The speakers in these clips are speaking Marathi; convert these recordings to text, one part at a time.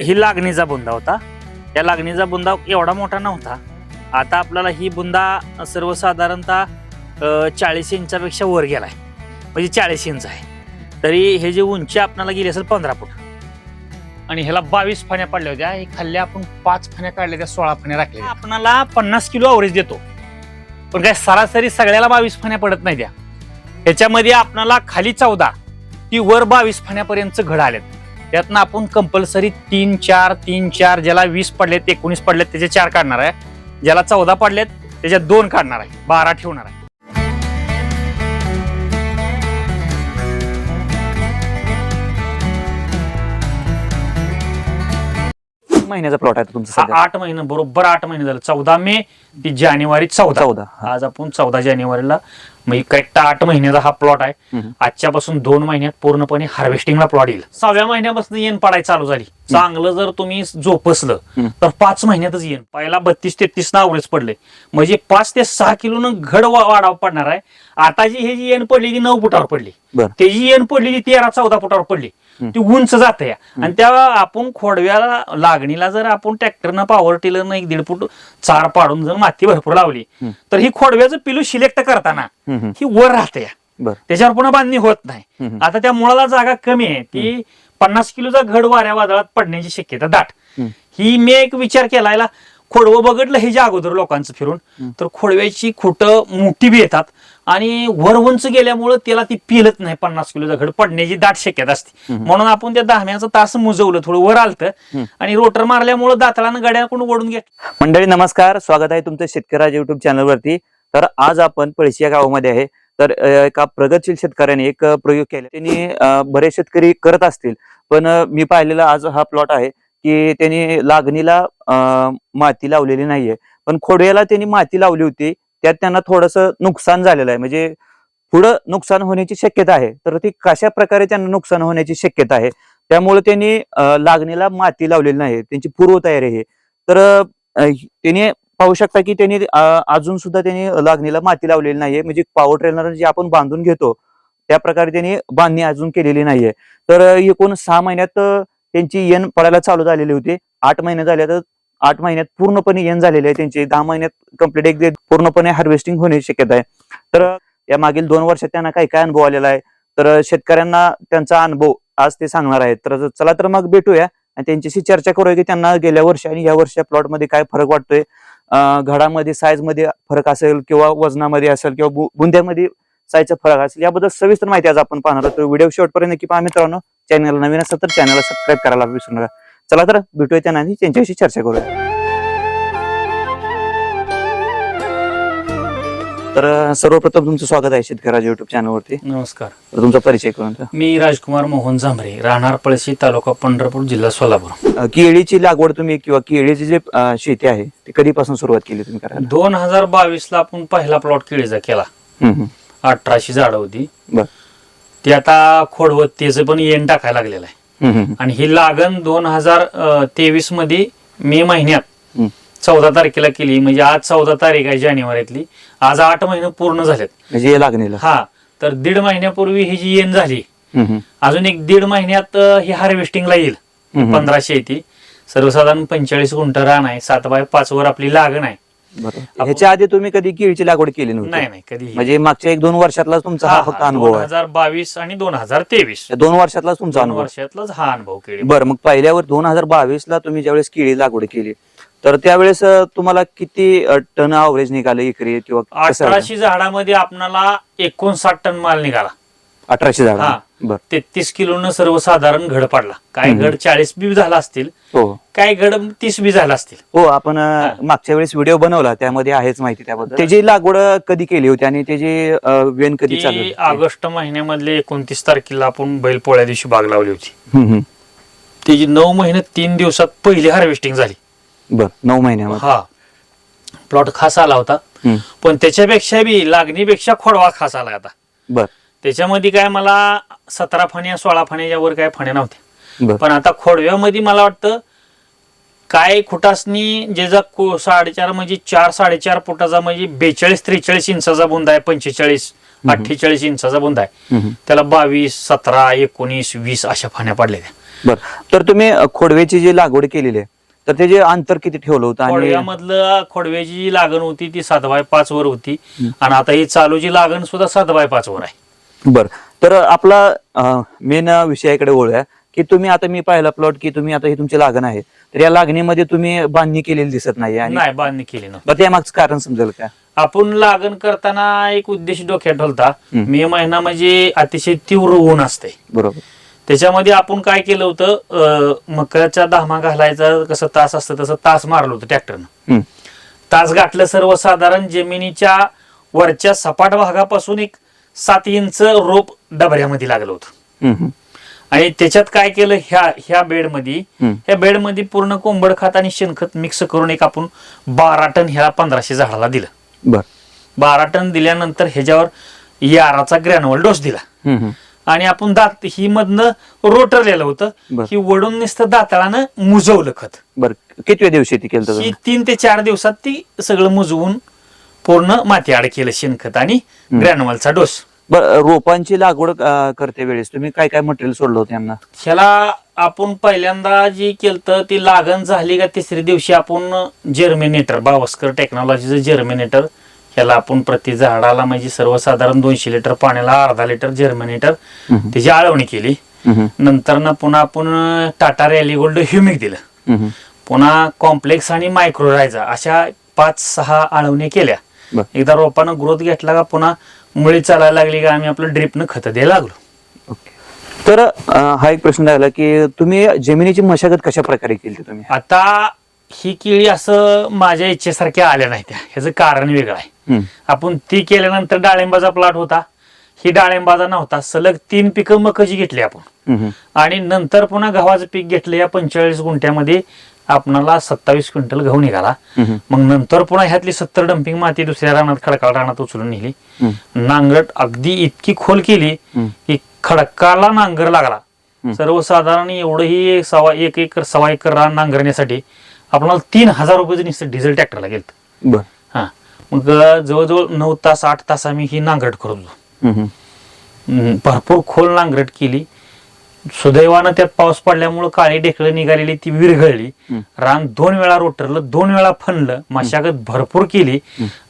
ही लागणीचा बुंदा होता. या लागणीचा बुंदा एवढा मोठा नव्हता. आता आपल्याला ही बुंदा सर्वसाधारणतः चाळीस इंचापेक्षा वर गेला आहे म्हणजे चाळीस इंच आहे. तरी हे जे उंची आपल्याला गेली असेल पंधरा फूट. आणि ह्याला बावीस फण्या पडल्या होत्या. हे खाल्ल्या आपण पाच फण्या काढल्या त्या सोळा फण्या राखल्या. आपणाला पन्नास किलो अवरेज देतो. पण काय सरासरी सगळ्याला बावीस फण्या पडत नाही त्या. ह्याच्यामध्ये आपणाला खाली चौदा ती वर बावीस फण्यापर्यंत घड आल्यात त्यातनं आपण कंपल्सरी तीन चार तीन चार ज्याला वीस पडलेत एकोणीस पडलेत त्याचे चार काढणार आहे. ज्याला चौदा पडलेत त्याच्यात दोन काढणार आहे. बारा ठेवणार आहे. महिन्याचा प्लॉट आहे तुमचा सध्या. आठ महिने बरोबर आठ महिने झालं. चौदा मे ती जानेवारी चौदा. चौदा. हा. आज आपण चौदा जानेवारीला म्हणजे करेक्ट आठ महिन्याचा हा प्लॉट आहे. हम्म. आजच्यापासून दोन महिन्यात पूर्णपणे हार्वेस्टिंगला प्लॉट येईल. सहाव्या महिन्यापासून येण पडायला चालू झाली. चांगलं जर तुम्ही जोपसलं हम्म. तर पाच महिन्यातच येण. पहिला बत्तीस तेहतीस ना अवरेज पडले. म्हणजे पाच ते सहा किलो घड वा- वाढाव पडणार आहे. आता जी हे जी येण पडली ती नऊ फुटावर पडली. बरं. त्याची येण पडली ती तेरा चौदा फुटावर पडली. ती उंच जाते या आणि त्या आपण खोडव्याला लागणीला जर आपण ट्रॅक्टरनं पॉवर टिलरनं एक दीड फूट चार पाडून जर माती भरपूर लावली. तर ही खोडव्याचं पिलू सिलेक्ट करताना. ही वर राहते या. त्याच्यावर पुन्हा बांधणी होत नाही. आता त्या मुळाला जागा कमी आहे ती पन्नास किलोचा घड वाऱ्या वादळात पडण्याची शक्यता दाट. ही मी एक विचार केलायला खोडवं बघितलं हे जे अगोदर लोकांचं फिरून. तर खोडव्याची खोटं मोठी बी येतात आणि वर उंच गेल्यामुळं त्याला ती पिलत नाही पन्नास किलोचा घड पडण्याची दाट शक्यता असते. म्हणून आपण त्या दहाम्याचं तास मुजवलं थोडं वर आलतं. आणि रोटर मारल्यामुळं दाताळानं गड्याकडून ओढून घेत मंडळी नमस्कार. स्वागत आहे तुमचं शेतकऱ्याच्या युट्यूब चॅनलवरती तर आज आपण पळशी या गावामध्ये आहे. तर एका प्रगतशील शेतकऱ्याने एक प्रयोग केला त्यांनी बरेच शेतकरी करत असतील पण मी पाहिलेला आज हा प्लॉट आहे की त्यांनी लागणीला माती लावलेली नाहीये. पण खोडव्याला त्यांनी माती लावली होती. त्यात त्यांना थोडस नुकसान झालेलं आहे. म्हणजे पुढं नुकसान होण्याची शक्यता आहे. तर ती कशा प्रकारे त्यांना नुकसान होण्याची शक्यता आहे त्यामुळे त्यांनी लागणीला माती लावलेली नाही. त्यांची पूर्वतयारी आहे. तर त्यांनी पाहू शकता की त्यांनी अजून सुद्धा त्यांनी लागणीला माती लावलेली नाहीये. म्हणजे पावर ट्रेलर जे आपण बांधून घेतो त्या प्रकारे त्यांनी बांधणी अजून केलेली नाहीये. तर एकूण सहा महिन्यात त्यांची येण पडायला चालू झालेली होती. आठ महिने झाले तर आठ महिन्यात पूर्णपणे येण झालेले आहे. त्यांची दहा महिन्यात कंप्लीट एक पूर्णपणे हार्वेस्टिंग होण्याची शक्यता आहे. तर या मागील दोन वर्षात त्यांना काही काय अनुभव आलेला आहे? तर शेतकऱ्यांना त्यांचा अनुभव आज ते सांगणार आहेत. तर चला तर मग भेटूया आणि त्यांच्याशी चर्चा करूया की त्यांना गेल्या वर्षी आणि या वर्षी प्लॉटमध्ये काय फरक वाटतोय. घडामध्ये साईजमध्ये फरक असेल किंवा वजनामध्ये असेल किंवा बुंद्यामध्ये साईजचा फरक असेल याबद्दल सविस्तर माहिती आज आपण पाहणार आहोत. व्हिडिओ शेवटपर्यंत की पहा मित्रांनो. चॅनल नवीन असेल तर चॅनलला सबस्क्राईब करायला विसरू नका. चला तर भेटूया त्यांना आणि त्यांच्याशी चर्चा करूया तर सर्वप्रथम तुमचं स्वागत आहे शेतकऱ्याच्या युट्यूब चॅनलवरती नमस्कार तर तुमचा परिचय करून द्या. मी राजकुमार मोहन झांबरे राहणार पळशी तालुका पंढरपूर जिल्हा सोलापूर अं, केळीची लागवड तुम्ही किंवा केळीची जे अं, शेती आहे ती कधीपासून सुरुवात केली तुम्ही करायला दोन हजार बावीस ला आपण पहिला प्लॉट केळीचा केला हम्म, हम्म. अठराशे झाडं होती बर. ती आता खोडवत त्याचं पण येण टाकायला लागलेलं आहे. आणि ही लागण दोन हजार तेवीसमध्ये मे महिन्यात. चौदा तारखेला केली. म्हणजे आज चौदा तारीख आहे जानेवारीतली. आज आठ महिने पूर्ण झालेत. म्हणजे हे लागणीला. हा. तर दीड महिन्यापूर्वी ही जी येण झाली. अजून एक दीड महिन्यात ही हार्वेस्टिंगला येईल. पंधराशे येते. सर्वसाधारण पंचेचाळीस गुंठ रान आहे. सात बाय पाच वर आपली लागण आहे. बरोबर ह्याच्या आधी तुम्ही कधी केळीची लागवड केली नव्हती? नाही नाही कधी म्हणजे मागच्या एक दोन वर्षातलाच तुमचा हा फक्त अनुभव दोन आहे हजार बावीस आणि दोन हजार तेवीस. या दोन वर्षातलाच तुमचा दोन अनुभव वर्षातलाच हा अनुभव केळी बरं मग पहिल्यावर दोन हजार बावीस ला तुम्ही ज्यावेळेस केळी लागवड केली तर त्यावेळेस अं, तुम्हाला किती अं, टन अवरेज निघालं एकरी किंवा कसं? अठराशे झाडामध्ये आपणाला एकोणसाठ टन माल निघाला. अठराशे झाड. हा. बर. तेहतीस किलोनं सर्वसाधारण घड पडला. काय. घड चाळीस बी झाला असतील हो. काय घड तीस बी झाला असतील. हो आपण अं, मागच्या वेळेस व्हिडिओ बनवला त्यामध्ये आहेच माहिती त्याबद्दल. त्याची लागवड कधी केली होती आणि त्याची अं, वेण कधी चालू ती होती? ऑगस्ट महिन्यामधले एकोणतीस तारखेला आपण बैल पोळ्या दिवशी बाग लावली होती. हम्म, हम्म. त्याची नऊ महिने तीन दिवसात पहिली हार्वेस्टिंग झाली. बर नऊ महिन्यामध्ये. हा. प्लॉट खास आला होता. हम्म. पण त्याच्यापेक्षा बी लागणीपेक्षा खोडवा खास आला आता बर. त्याच्यामध्ये काय मला सतरा फण्या सोळा फण्याच्या वर काय फण्या नव्हत्या. बर. पण आता खोडव्यामध्ये मला वाटतं काय खुटासनी ज्याचा को- साडेचार म्हणजे चार साडेचार फुटाचा म्हणजे बेचाळीस त्रेचाळीस इंचाचा बुंदा आहे पंचेचाळीस. अठ्ठेचाळीस इंचाचा बुंदा आहे. त्याला बावीस सतरा एकोणीस वीस अशा फाण्या बर. तर तुम्ही खोडव्याची जी लागवड केलेली आहे तर त्याचे अंतर किती ठेवलं होतं खोडव्यामधलं खोडव्याची जी लागण होती ती सात बाय पाच वर होती. आणि आता ही चालूची लागण सुद्धा सात बाय पाच वर आहे. बर. तर आपला मेन विषयाकडे वळूया की तुम्ही आता मी पाहिला प्लॉट की तुम्ही आता ही तुमची लागण आहे. तर या लागणीमध्ये तुम्ही बांधणी केलेली दिसत नाही आणि नाही बांधणी केली बरं त्यामागचं कारण समजेल का? आपण लागण करताना एक उद्देश डोक्यात ठेवता. मे महिना म्हणजे अतिशय तीव्र ऊन असते बरोबर. त्याच्यामध्ये आपण काय केलं होतं अं, मकराच्या धामा घालायचा कसं तास असतं तसं तास मारलं होतं ट्रॅक्टरनं हम्म. तास गाठलं सर्वसाधारण जमिनीच्या वरच्या सपाट भागापासून एक सात इंच रोप डबऱ्यामध्ये लागलं होतं. आणि त्याच्यात काय केलं ह्या ह्या बेडमध्ये. ह्या बेडमध्ये पूर्ण कोंबड खत आणि शेणखत मिक्स करून एक आपण बारा टन ह्या पंधराशे झाडाला दिलं बर बारा टन दिल्यानंतर ह्याच्यावर याराचा ग्रॅन्युअल डोस दिला. आणि आपण दात ही मधनं रोटरलेलं होतं. ही वडून नुसतं दाताळानं मुजवलं खत बर कितव्या दिवशी ती केलं तीन ते चार दिवसात ती सगळं मुजवून पूर्ण माती आड केलं शेणखत आणि. ग्रॅन्युअलचा डोस. बर रोपांची लागवड अ, करते वेळेस. तुम्ही काय काय मटेरियल सोडलं होतं यांना? ह्याला आपण पहिल्यांदा जी केलं ती लागण झाली का तिसऱ्या दिवशी आपण जर्मिनेटर बावस्कर टेक्नॉलॉजीचं जर्मिनेटर ह्याला आपण प्रति झाडाला म्हणजे सर्वसाधारण दोनशे लिटर पाण्याला अर्धा लिटर जर्मिनेटर हम्म. त्याची आळवणी केली. हम्म, नंतर ना पुन्हा आपण टाटा रॅली गोल्ड ह्युमिक दिलं. हम्म. पुन्हा कॉम्प्लेक्स आणि मायक्रोरायझा अशा पाच सहा आळवण्या केल्या. बर. एकदा रोपानं ग्रोथ घेतला का पुन्हा मुळी चालायला लागली का आम्ही आपलं ड्रिपनं खत द्यायला लागलो. ओके. तर अ, हा एक प्रश्न राहिला की तुम्ही जमिनीची मशागत कशा प्रकारे केली तुम्ही? आता ही केळी असं माझ्या इच्छेसारख्या आल्या नाही त्या. ह्याचं कारण वेगळं आहे. हम्म. आपण ती केल्यानंतर डाळिंबाचा प्लॉट होता. ही डाळिंबाचा नव्हता. सलग तीन पिकं मकाची घेतली आपण. हम्म, आणि नंतर पुन्हा गव्हाचं पीक घेतलं या पंचेचाळीस गुंठ्यामध्ये. आपणाला सत्तावीस क्विंटल गहू निघाला. मग नंतर पुन्हा ह्यातली सत्तर डम्पिंग माती दुसऱ्या रानात खडकाळ रानात उचलून नेली. नांगरट अगदी इतकी खोल केली. की खडकाला नांगर लागला. सर्वसाधारण एवढंही सव्वा एक एकर सव्वा एकर रान नांगरण्यासाठी आपल्याला तीन हजार रुपये नुसतं डिझेल ट्रॅक्टरला गेलं बर. हा. मग जवळजवळ नऊ तास आठ तास आम्ही ही नांगरट करत होतो. भरपूर खोल नांगरट केली. सुदैवानं त्यात पाऊस पडल्यामुळं काळी ढेकळं निघालेली ती विरघळली. रान दोन वेळा रोटरलं दोन वेळा फनलं मशागत भरपूर केली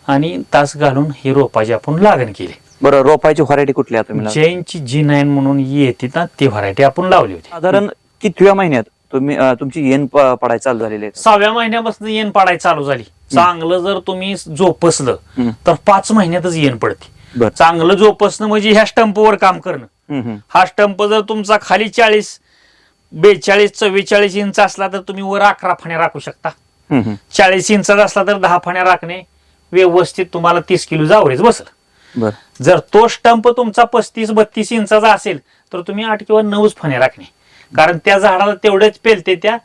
आणि तास घालून ही रोपाची आपण लागण केली. बरं रोपाची व्हरायटी कुठली लावली? जैनची जी नाईन म्हणून येते ना ती व्हरायटी आपण लावली होती. साधारण कितव्या महिन्यात तुम्ही अ, तुमची येण प- पडायला चालू झालेली आहे? सहाव्या महिन्यापासून येण पाडायला चालू झाली. चांगलं जर तुम्ही जोपसलं हम्म. तर पाच महिन्यातच येण पडते. बर. चांगलं जोपसणं म्हणजे ह्या स्टंपवर काम करणं. हा स्टंप जर तुमचा खाली चाळीस बेचाळीस चव्वेचाळीस इंच असला तर तुम्ही वर अकरा फण्या राखू शकता. चाळीस इंचाचा असला तर दहा फण्या राखणे. व्यवस्थित तुम्हाला तीस किलो आवरेज बसल. जर तो स्टंप तुमचा पस्तीस बत्तीस इंचाचा असेल तर तुम्ही आठ किंवा नऊच फण्या राखणे. कारण त्या झाडाला तेवढेच पेलते त्या.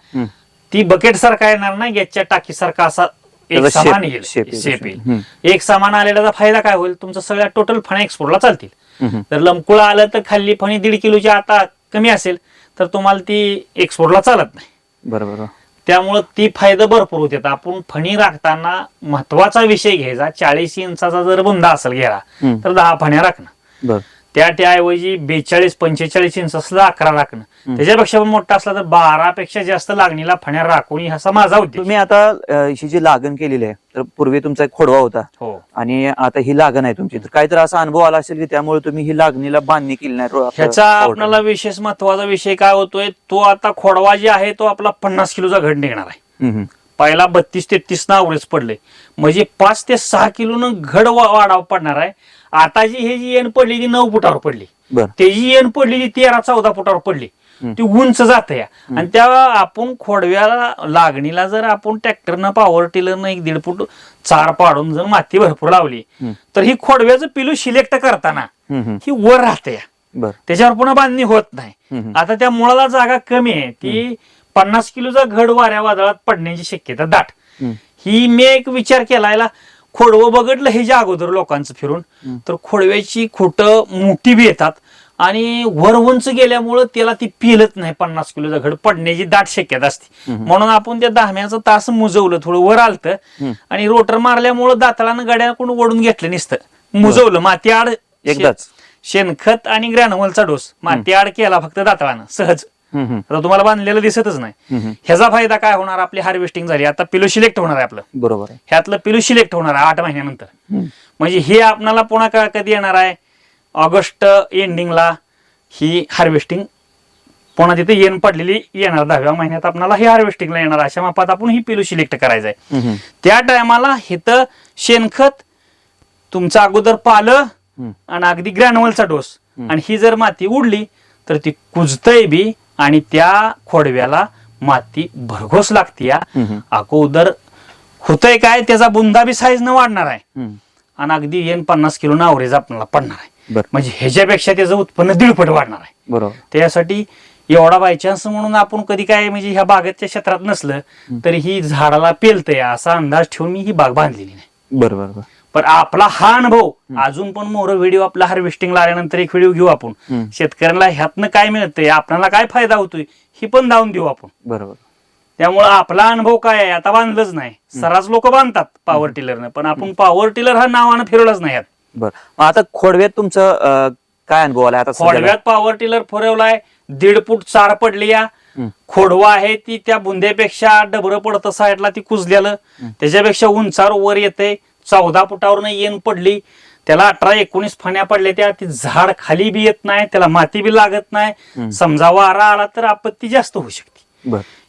ती बकेट सारखा येणार ना याच्या टाकी सारखा असा एक समान येईल. शेप येईल. एक समान आलेल्याचा फायदा काय होईल? तुमचा सगळ्या टोटल फण्या एक्सपोर्टला चालतील. जर लमकुळा आलं तर खाल्ली फणी दीड किलोच्या आता कमी असेल तर तुम्हाला ती एक्सपोर्टला चालत नाही. बरं बरं त्यामुळं ती फायदा भरपूर होते. आपण फणी राखताना महत्त्वाचा विषय घ्यायचा. चाळीस इंचाचा जर बुंदा असेल घ्यायला. तर दहा फण्या राखणं. त्या त्याऐवजी बेचाळीस पंचेचाळीस इंच असला अकरा राखणं त्याच्यापेक्षा पण मोठा असला तर बारा पेक्षा जास्त लागणीला फण्या राखून असा माझा उद्देश. तुम्ही आता अ, ही जी लागण केलेली आहे तर पूर्वी तुमचा एक खोडवा होता. हो. आणि आता ही लागण आहे तुमची. तर काहीतरी असा अनुभव आला असेल की त्यामुळे तुम्ही ही लागणीला बांधणी केली नाही रो- आपलं ह्याचा. आपल्याला विशेष महत्त्वाचा विषय काय होतोय तो आता खोडवा जे आहे तो आपला पन्नास किलोचा घड निघणार आहे. हम्म, हम्म. पहिला बत्तीस तेहतीस ना अवरेज पडले. म्हणजे पाच ते सहा किलोनं घड वाढाव पडणार आहे. आता जी हे जी येण पडली ती नऊ फुटावर पडली. बर. त्याची येण पडली ती तेरा चौदा फुटावर पडली. ती उंच जात या. आणि त्या आपण खोडव्याला लागणीला जर आपण ट्रॅक्टरनं पॉवर टिलरनं एक दीड फूट चार पाडून जर माती भरपूर लावली. तर ही खोडव्याचं पिलू सिलेक्ट करताना. ही वर राहते त्याच्यावर पुन्हा बांधणी होत नाही. आता त्या मुळाला जागा कमी आहे. ती पन्नास किलोचा घड वाऱ्या वादळात पडण्याची शक्यता दाट. ही मी एक विचार केलायला खोडवं बघितलं हे जे अगोदर लोकांचं फिरून तर खोडव्याची खोट मोठी बी येतात आणि वर उंच गेल्यामुळं त्याला ती पिलत नाही पन्नास किलोचा घड पडण्याची दाट शक्यता असते. म्हणून आपण त्या दहाम्याचं तास मुजवलं थोडं वर आलतं आणि रोटर मारल्यामुळं दाताळानं गड्याकडून ओढून घेतलं नुसतं. मुजवलं माती आड एकदाच. शेणखत आणि ग्रॅनोवलचा डोस माती आड केला फक्त दाताळानं सहज. आता तुम्हाला बांधलेलं दिसतच नाही. ह्याचा फायदा काय होणार? आपली हार्वेस्टिंग झाली. आता पिलू सिलेक्ट होणार आहे आपलं. बरोबर ह्यातलं पिलू सिलेक्ट होणार आहे आठ महिन्यानंतर. म्हणजे हे आपणाला पुन्हा का- कधी येणार आहे? ऑगस्ट एंडिंगला ही हार्वेस्टिंग पुन्हा तिथे येण पडलेली येणार. दहाव्या महिन्यात आपल्याला ही हार्वेस्टिंगला येणार. अशा मापात आपण ही पिलू सिलेक्ट करायचं आहे. त्या टायमाला हिथं शेणखत तुमचं अगोदर पालं. आणि अगदी ग्रॅन्युअलचा डोस. आणि ही जर माती उडली तर ती कुजतय बी आणि त्या खोडव्याला माती भरघोस लागते अगोदर होतंय काय त्याचा बुंदा बी साईज न वाढणार आहे. आणि अगदी येण पन्नास किलो अवरेज आपल्याला पडणार आहे. म्हणजे ह्याच्यापेक्षा त्याचं उत्पन्न दीडपट वाढणार आहे. बरोबर. त्यासाठी एवढा बायचान्स म्हणून आपण कधी काय म्हणजे ह्या बागेच्या क्षेत्रात नसलं तरी ही झाडाला पेलतंय असा अंदाज ठेवून मी ही बाग बांधलेली नाही. बरं बरं बरं. पण आपला हा अनुभव अजून पण मोर व्हिडिओ आपला हार्वेस्टिंगला आल्यानंतर एक व्हिडिओ घेऊ आपण. शेतकऱ्यांना ह्यातनं काय मिळतंय आपल्याला काय फायदा होतोय ही पण दावून देऊ आपण. बरोबर. त्यामुळे आपला अनुभव काय आहे आता बांधलंच नाही. सरास लोक बांधतात पॉवर टिलरनं पण आपण पॉवर टिलर हा नावानं फिरवलंच नाही बरं. आता खोडव्यात तुमचं काय अनुभव आला आता? खोडव्यात पॉवर टिलर फिरवलाय दीड फूट चार पडली या. खोडवा आहे ती त्या बुंद्यापेक्षा डबरं पडतं साईडला ती कुजलेलं. त्याच्यापेक्षा उंचावर वर येते चौदा फुटावरनं येण पडली. त्याला अठरा एकोणीस फण्या पडल्या त्या. ती झाड खाली बी येत नाही त्याला माती बी लागत. नाही. समजा वारा आला तर आपत्ती जास्त होऊ शकते.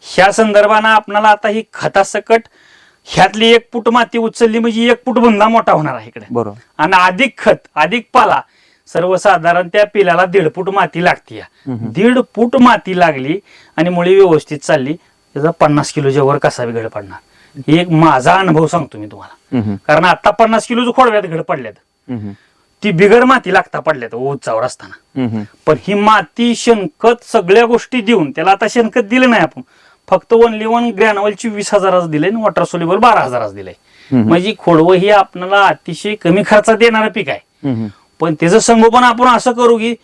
ह्या संदर्भानं आपणाला आता ही खतासकट ह्यातली एक फूट माती उचलली म्हणजे एक फूट बुंदा मोठा होणार आहे इकडे. बरोबर. आणि अधिक खत अधिक पाला सर्वसाधारण त्या पिलाला दीड फूट माती लागते. दीड फूट माती लागली आणि मुळी व्यवस्थित चालली. त्याचा पन्नास किलोच्या वर कसा बिघड पडणार? हे एक माझा अनुभव सांगतो मी तुम्हाला. कारण आता पन्नास किलो खोडव्यात घड पडल्यात. ती बिघड माती लागता पडल्यात उंचावर असताना. पण ही माती शेणखत सगळ्या गोष्टी देऊन त्याला आता शेणखत दिलं नाही आपण. फक्त ओनली वन ग्रॅनवलची वीस हजाराच दिले आणि वॉटर सोल्युबल बारा हजाराच दिलंय. म्हणजे खोडवं ही आपल्याला अतिशय कमी खर्चात येणारं पीक आहे. पण त्याचं संगोपन आपण असं करू की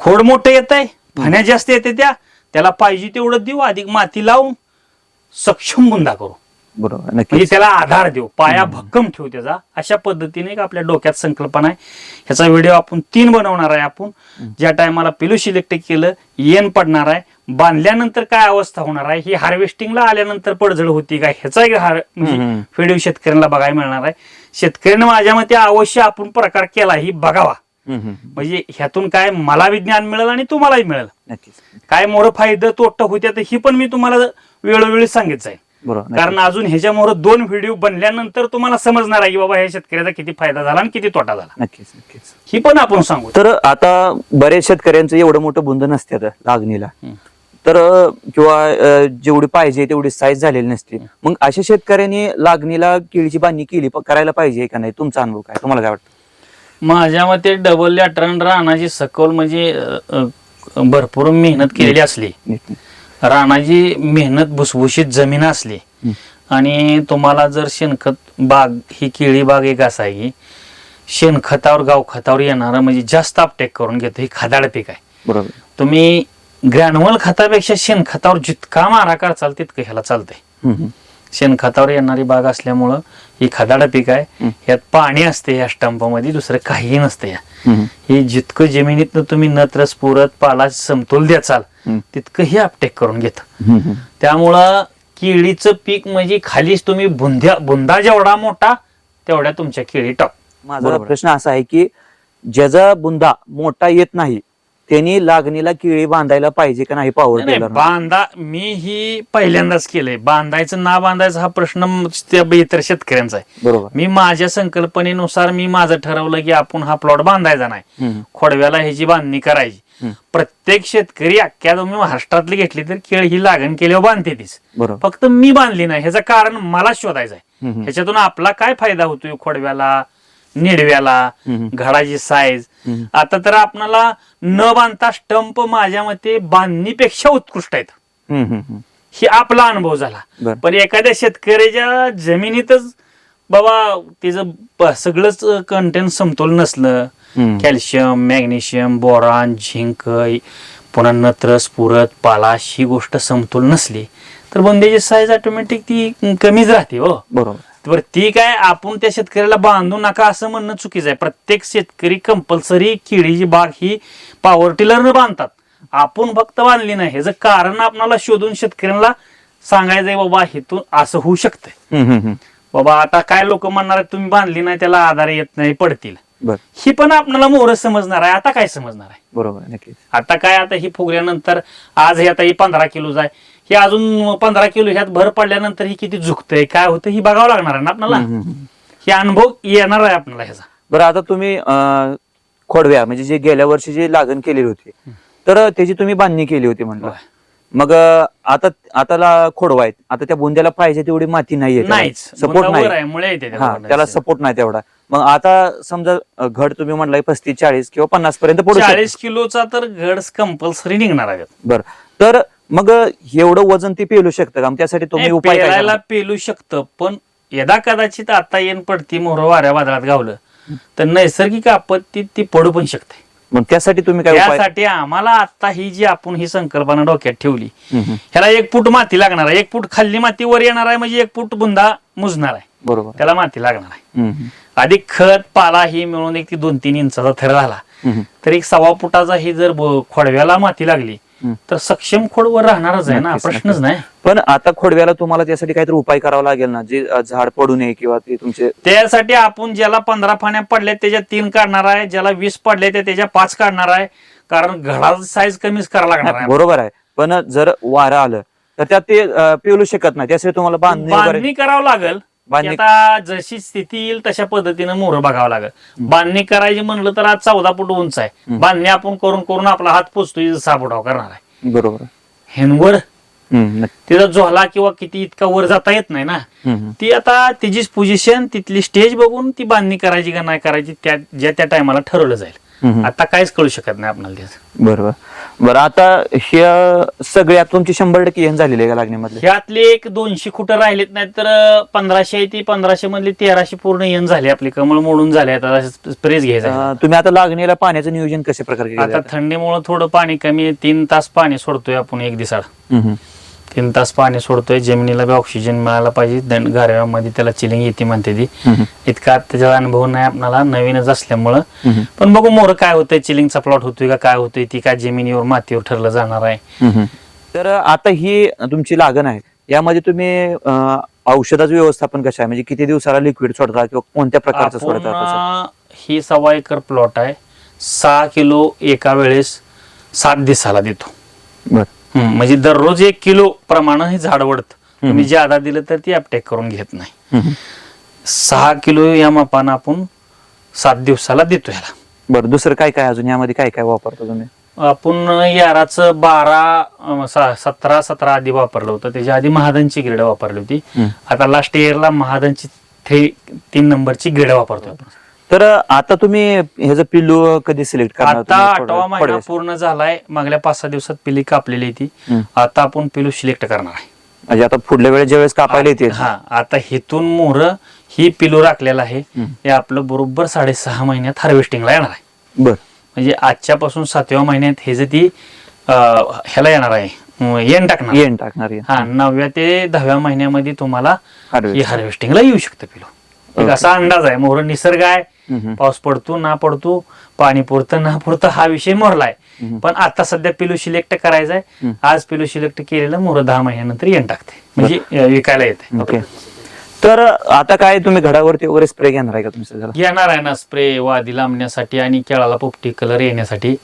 खोड मोठं येत आहे फण्या जास्त येते त्या त्याला पाहिजे तेवढं देऊ अधिक माती लावून सक्षम बुंदा करू बरोबर म्हणजे त्याला आधार देऊ पाया भक्कम ठेवू त्याचा. अशा पद्धतीने एक आपल्या डोक्यात संकल्पना आहे. ह्याचा व्हिडिओ आपण तीन बनवणार आहे आपण. ज्या टायमाला पिलू सिलेक्ट केलं येण पडणार आहे. बांधल्यानंतर काय अवस्था होणार आहे? ही हार्वेस्टिंगला आल्यानंतर पडझड होती काय ह्याचा एक हार म्हणजे. व्हिडिओ शेतकऱ्यांना बघायला मिळणार आहे. शेतकऱ्यानं माझ्या मते अवश्य आपण प्रकार केला ही बघावा. म्हणजे ह्यातून काय मला विज्ञान मिळेल आणि तुम्हालाही मिळेल. नक्कीच. काय मोर फायदा तोट होत्या तर ही पण मी तुम्हाला वेळोवेळी सांगित जाईल बरोबर कारण अजून ह्याच्यामुळे दोन व्हिडिओ बनल्यानंतर तुम्हाला समजणार आहे की बाबा ह्या शेतकऱ्याचा किती फायदा झाला आणि किती तोटा झाला. नक्कीच नक्कीच. ही पण आपण सांगू. तर आता बरेच शेतकऱ्यांचं एवढं मोठं बुंद नसते आता लागणीला. हम्म. तर किंवा जेवढी पाहिजे तेवढी साईज झालेली नसते. मग अशा शेतकऱ्यांनी लागणीला केळीची बांधणी केली प- करायला पाहिजे का नाही? तुमचा अनुभव काय? तुम्हाला काय वाटतं? माझ्या मते डबल लॅटरन रानाची सखोल म्हणजे अ, अ, भरपूर मेहनत केलेली असली. रानाची मेहनत भुसभुशीत जमीन असली. आणि तुम्हाला जर शेणखत बाग ही केळी बाग एक असा आहे की शेणखतावर गावखतावर येणारं म्हणजे जास्त अपटेक करून घेतो ही खादाड पीक आहे. बरोबर. तुम्ही ग्रॅन्युअल खतापेक्षा शेणखतावर जितका मारा करचाल तितकं ह्याला चालतंय. हम्म, हम्म. शेणखतावर येणारी बाग असल्यामुळं ही खदाड पीक आहे. यात पाणी असते या स्टंपामध्ये दुसरं काहीही नसतं या हे जितकं जमिनीतनं तुम्ही नत्रस पुरत पाला समतोल द्याचाल. तितकं हे अपटेक करून घेत. त्यामुळं केळीचं पीक म्हणजे खालीच तुम्ही बुंद्या बुंदा जेवढा मोठा तेवढ्या तुमच्या केळी टॉप माझा. प्रश्न असा आहे की ज्याचा बुंदा मोठा येत नाही त्यांनी लागणीला केळी बांधायला पाहिजे का नाही पावर नाही, बांधा मी ही पहिल्यांदाच केलंय. बांधायचं ना बांधायचं हा प्रश्न म- त्या इतर शेतकऱ्यांचा आहे. बरोबर. मी माझ्या संकल्पनेनुसार मी माझं ठरवलं की आपण हा प्लॉट बांधायचा नाही. हम्म, खोडव्याला ह्याची बांधणी करायची. प्रत्येक शेतकरी अख्ख्या तुम्ही महाराष्ट्रातली घेतली तर केळ ही लागण केल्यावर बांधते तीच. बरोबर. फक्त मी बांधली नाही. ह्याचं कारण मला शोधायचं आहे. हम्म. ह्याच्यातून आपला काय फायदा होतोय खोडव्याला? निडव्याला. घडाची साईज. आता तर आपणाला न बांधता स्टंप माझ्या मते बांधणीपेक्षा उत्कृष्ट आहेत. ही आपला अनुभव झाला. पण एखाद्या शेतकऱ्याच्या जमिनीतच बाबा तिचं ब- सगळंच कंटेंट समतोल नसलं. कॅल्शियम मॅग्नेशियम बोरान झिंक पुन्हा नत्र स्फुरत पालाश ही गोष्ट समतोल नसली तर बंद्याची साईज ऑटोमॅटिक ती कमीच राहते हो बरोबर बरं ती काय आपण त्या शेतकऱ्याला बांधू नका असं म्हणणं चुकीचं आहे. प्रत्येक शेतकरी कंपल्सरी केळीची बाग ही पॉवर टिलरनं बांधतात. आपण फक्त बांधली नाही. ह्याचं कारण आपल्याला शोधून शेतकऱ्यांना सांगायचंय बाबा हेतून असं होऊ शकतंय. बाबा आता काय लोक म्हणणार तुम्ही बांधली नाही त्याला आधार येत नाही पडतील. ही पण आपल्याला मोहर समजणार आहे. आता काय समजणार आहे? बरोबर आता काय आता ही फुगल्यानंतर आज हे आता ही पंधरा किलोच आहे. हे अजून पंधरा किलो ह्यात भर पडल्यानंतर ही किती झुकतंय काय होतं ही बघावं लागणार आहे ना आपल्याला. हे अनुभव येणार आहे आपल्याला ह्याचा. बरं आता तुम्ही अं, खोडव्या म्हणजे जे गेल्या वर्षी जी लागण केलेली होती तर त्याची तुम्ही बांधणी केली होती म्हणलं. मग अं, आता आता खोडवा आहेत. आता त्या बुंद्याला पाहिजे तेवढी माती नाहीये नाहीच. सपोर्ट बुंदा वर नाही. आहे मुळे येते हा त्याला सपोर्ट नाही तेवढा. मग आता समजा अं, घड तुम्ही म्हणलाय पस्तीस चाळीस किंवा पन्नास पर्यंत पडू शकतो. चाळीस किलोचा तर घड कंपल्सरी निघणार आहे. बरं. तर मग एवढं वजन ते पेलू शकतं का मग त्यासाठी तुम्ही नाही, उपाय काय पेरायला करता? पेलू शकतं पण यदा कदाचित आता येण पडती मोहर वाऱ्या वादळात गावलं तर नैसर्गिक आपत्ती ती पडू पण शकते मग त्यासाठी तुम्ही काय उपाय त्यासाठी आम्हाला आता ही जी आपण ही संकल्पना डोक्यात ठेवली हम्म, हम्म. ह्याला एक फूट माती लागणार आहे एक फूट खाल्ली माती वर येणार आहे म्हणजे एक फूट बुंदा मुजणार आहे बरोबर त्याला माती लागणार आहे हम्म, हम्म. अधिक खत पाला ही मिळून एक ती दोन तीन इंचाचा थर झाला हम्म, तर एक सव्वा फुटाचा ही जर ब- खोडव्याला माती लागली. तर सक्षम खोडवर राहणारच आहे ना? प्रश्नच. नाही. पण आता खोडव्याला तुम्हाला त्यासाठी काहीतरी उपाय करावा लागेल ना? जे झाड पडू नये किंवा ते तुमचे त्यासाठी आपण ज्याला पंधरा फाण्या पडल्या त्याच्या तीन काढणार आहे. ज्याला वीस पडल्या त्या त्याच्या पाच काढणार आहे. कारण घडाचा साईज कमीच करावा लागणार आहे. बरोबर आहे. पण जर वारं आलं तर त्यात ते पेलू शकत नाही. त्यासाठी तुम्हाला बांधणी करावं लागेल. बांधणी- आता जशी स्थिती येईल तशा पद्धतीनं मोहर बघावं लागेल बांधणी करायची म्हणलं तर आज चौदा फूट उंच आहे. बांधणी आपण करून करून आपला हात पोचतोय सहा फुटावर करणार आहे बरोबर हेनवर. तिथं झोला किंवा किती इतका वर जाता येत नाही ना. ती आता तिची पोझिशन तिथली स्टेज बघून ती बांधणी करायची का नाही करायची त्या ज्या त्या टायमाला ठरवलं जाईल आता काहीच कळू शकत नाही आपल्याला त्याचं. बरोबर. बरं आता हे सगळ्यात तुमची शंभर टक्के येण झालेली आहे का लागण्यामधले ह्यातले एक दोनशे कुठं राहिलेत नाही तर पंधराशे ती पंधराशे मधली तेराशे पूर्ण येण झाली आपली कमळ मोडून झाले आता स्प्रेज घ्यायचा तुम्ही आता लागणीला पाण्याचं नियोजन कशा प्रकारे केलं आता? थंडीमुळे थोडं पाणी कमी तीन तास पाणी सोडतोय आपण एक दिसाड. हम्म. तीन तास पाणी सोडतोय जमिनीला बी ऑक्सिजन मिळायला पाहिजे दंड गारव्यामध्ये त्याला चिलिंग येते म्हणते ती. इतका त्याचा अनुभव नाही आपल्याला नवीनच असल्यामुळं. पण बघू मोर काय होतंय चिलिंगचा प्लॉट होतोय का काय होतोय ती काय जमिनीवर मातीवर ठरलं जाणार आहे. तर आता ही तुमची लागण आहे. यामध्ये तुम्ही औषधाचं व्यवस्थापन कसं आहे? म्हणजे किती दिवसाला लिक्विड सोडता किंवा कोणत्या प्रकारचं सोडता ही सव्वा एकर प्लॉट आहे. सहा किलो एका वेळेस सात दिवसाला देतो. बर. म्हणजे दररोज एक किलो प्रमाणे हे झाड वडत. तुम्ही ज्यादा दिलं तर ती अपटेक करून घेत नाही. सहा किलो या मापानं आपण सात दिवसाला देतो ह्याला बरं दुसरं काय काय अजून? यामध्ये काय काय वापरता तुम्ही? आपण याराचं बारा सतरा सतरा आधी वापरलं होतं. त्याच्या आधी महादनची ग्रेड वापरली होती. आता लास्ट इयरला महादनची थ्री तीन नंबरची ग्रेड वापरतो आपण. तर आता तुम्ही ह्याचं पिल्लू कधी सिलेक्ट करणार आता तुम्ही? आठवा महिना पूर्ण झालाय मागल्या पाच सहा दिवसात पिली कापलेली ती हम्म. आता आपण पिलू सिलेक्ट करणार आहे म्हणजे आता पुढल्या वेळेस ज्यावेळेस कापायला येते हा आता हिथून मोहर ही पिलू राखलेलं आहे हम्म. हे आपलं बरोबर साडेसहा महिन्यात हार्वेस्टिंगला येणार आहे बर म्हणजे आजच्यापासून सातव्या महिन्यात हे जे ती अं, ह्याला येणार आहे अं, येण टाकणार येण टाकणार येण. हा नवव्या ते दहाव्या महिन्यामध्ये तुम्हाला Harvest. हे हार्वेस्टिंगला येऊ शकतं पिलू एक. असा अंदाज आहे मोहर निसर्ग आहे. पाऊस पडतो ना पडतो पाणी पुरतं ना पुरतं हा विषय मोरलाय. पण आता सध्या पिलू सिलेक्ट करायचा आहे. आज पिलू सिलेक्ट केलेलं मोर दहा महिन्यानंतर येण टाकते. म्हणजे विकायला येते. ओके. तर आता काय तुम्ही घडावरती वगैरे स्प्रे घेणार आहे का सगळं घेणार आहे ना स्प्रे वादी लांबण्यासाठी आणि केळाला पोपटी कलर येण्यासाठी.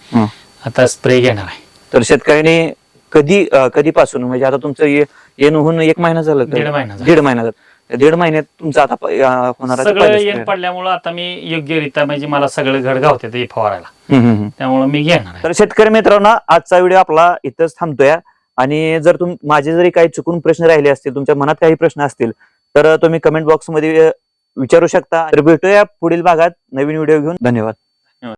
आता स्प्रे घेणार आहे. तर शेतकऱ्यांनी कधी कधीपासून म्हणजे आता तुमचं ये- येण होऊन एक महिना झालं? दीड महिना. दीड महिना झाला. दीड महिन्यात तुमचं आता प- अं, होणार आहे सगळं पहिलं येण. पडल्यामुळं आता मी योग्यरित्या म्हणजे मला सगळं घड गावते ते फवारायला. हम्म, हम्म, हम्म. त्यामुळे मी घेणार आहे. तर शेतकरी मित्रांनो आजचा व्हिडिओ आपला इथंच थांबतोय. आणि जर तुम माझे जरी काही चुकून प्रश्न राहिले असतील तुमच्या मनात काही प्रश्न असतील तर तुम्ही कमेंट बॉक्समध्ये विचारू शकता. तर भेटूया पुढील भागात नवीन व्हिडिओ घेऊन. धन्यवाद.